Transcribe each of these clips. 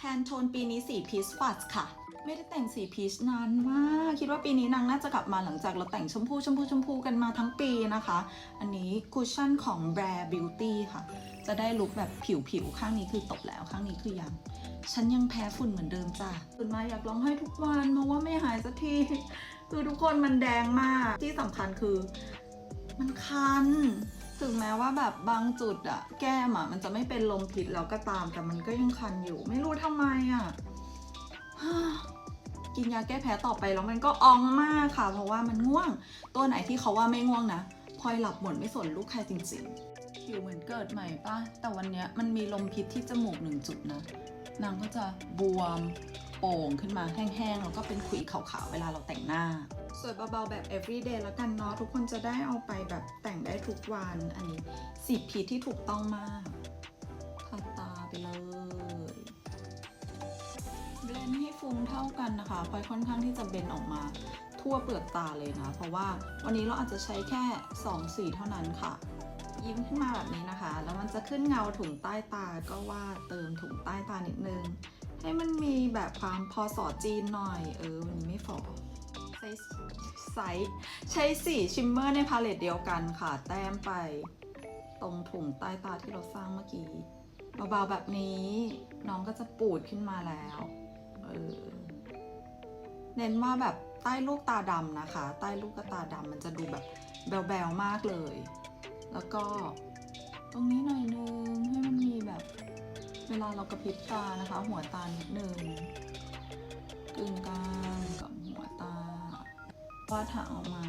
แพนโทนปีนี้สีพีชฟัสค่ะ ไม่ได้แต่งสีพีชนานมาก คิดว่าปีนี้นางน่าจะกลับมาหลังจากเราแต่งชมพูชมพูชมพูกันมาทั้งปีนะคะ อันนี้คุชชั่นของ Rare Beauty ค่ะ จะได้ลุคแบบผิวๆข้างนี้คือตกแล้วข้างนี้คือยัง ฉันยังแพ้ฝุ่นเหมือนเดิมจ้ะตื่นมาอยากร้องไห้ทุกวันเพราะว่าไม่หายสักทีคือทุกคนมันแดงมากที่สำคัญคือ มันคัน ถึงแม้ว่าแบบบางจุดอะแก้มอะมันจะไม่เป็นลมพิษแล้วก็ตามแต่มันก็ยังคันอยู่ ไม่รู้ทำไมอะกินยาแก้แพ้ต่อไปแล้วมันก็อองมากค่ะ เพราะว่ามันง่วง ตัวไหนที่เขาว่าไม่ง่วงนะพลอยหลับหมดไม่สนลูกใครจริงๆผิวเหมือนเกิดใหม่ปะแต่วันเนี้ยมันมีลมพิษที่จมูกหนึ่งจุดนะ นางก็จะบวม โป่งขึ้นมาแห้งๆแล้วก็เป็นขุยขาวๆเวลาเราแต่งหน้า สวยเบาๆแบบ everyday แล้วกันเนาะทุกคนจะได้เอาไปแบบแต่งได้ทุกวันอันนี้สีพีที่ถูกต้องมากทาตาไปเลยเบลนให้ฟุ้งเท่ากันนะคะพลอยค่อนข้างที่จะเบนออกมาทั่วเปลือกตาเลยนะ เพราะว่าวันนี้เราอาจจะใช้แค่ 2 สีเท่านั้นค่ะ ยิ้มขึ้นมาแบบนี้นะคะ แล้วมันจะขึ้นเงาถุงใต้ตาก็ว่าเติมถุงใต้ตานิดนึง ให้มันมีแบบความพอสอจีนหน่อย เออวันนี้ไม่ฟอใช้ไซส์ใช้สีชิมเมอร์ในพาเลตเดียวกันค่ะ แต้มไป ตรงถุงใต้ตาที่เราสร้างเมื่อกี้เบาๆแบบนี้ น้องก็จะปูดขึ้นมาแล้วเออเน้นว่าแบบใต้ลูกตาดำนะคะ ใต้ลูกตาดำมันจะดูแบบแบวๆมากเลย แล้วก็ตรงนี้หน่อยนึงให้มันมี ลาเรากระพริบตานะคะ หัวตานิดนึงกึ่งกลางกับหัวตาวาดหางออกมา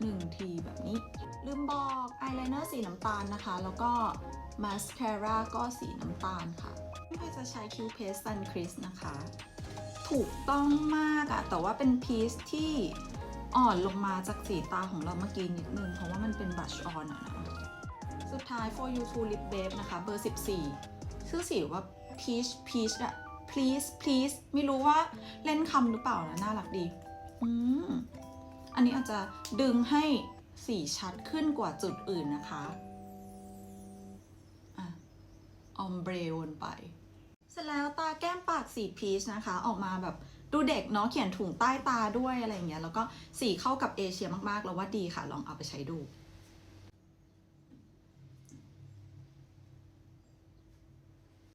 หนึ่งทีแบบนี้ ลืมบอกอายไลเนอร์สีน้ำตาลนะคะ แล้วก็มาสคาร่าก็สีน้ำตาลค่ะพี่พลอยจะใช้คิวเพสซันคริสนะคะ ถูกต้องมากอะแต่ว่าเป็นพีซที่อ่อนลงมาจากสีตาของเราเมื่อกี้นิดนึง เพราะว่ามันเป็นบัชออนอะนะ สุดท้าย for you to lip babe นะคะ เบอร์ 14 ชื่อสีว่า peach peach อะ please please ไม่รู้ว่าเล่นคำหรือเปล่านะน่ารักดี อืม อันนี้อาจจะดึงให้สีชัดขึ้นกว่าจุดอื่นนะคะอะออมเบรวนไป เสร็จแล้วตาแก้มปากสีพีชนะคะ ออกมาแบบดูเด็กเนาะเขียนถุงใต้ตาด้วยอะไรอย่างเงี้ย แล้วก็สีเข้ากับเอเชียมากๆ แล้วว่าดีค่ะ ลองเอาไปใช้ดู